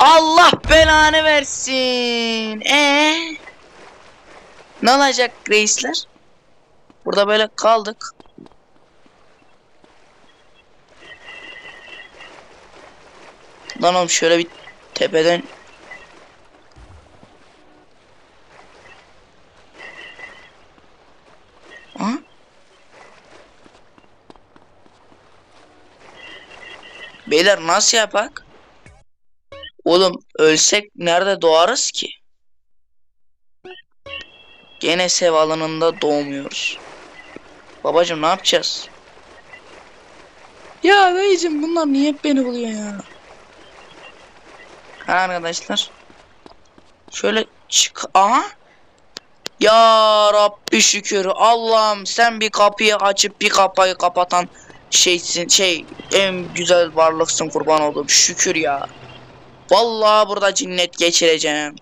Allah belanı versin. Ee? Ne olacak reisler? Burada böyle kaldık. Lan oğlum şöyle bir tepeden Aha. Beyler nasıl yapak? Oğlum ölsek nerede doğarız ki? Gene sev alanında doğmuyoruz. Babacım ne yapacağız? Ya dayıcım bunlar niye beni buluyor ya? Ha arkadaşlar. Şöyle çık. Aha. Ya Rabbi şükür. Allah'ım sen bir kapıyı açıp bir kapıyı kapatan şeysin. Şey en güzel varlıksın kurban oldum. Şükür ya. Vallahi burada cinnet geçireceğim.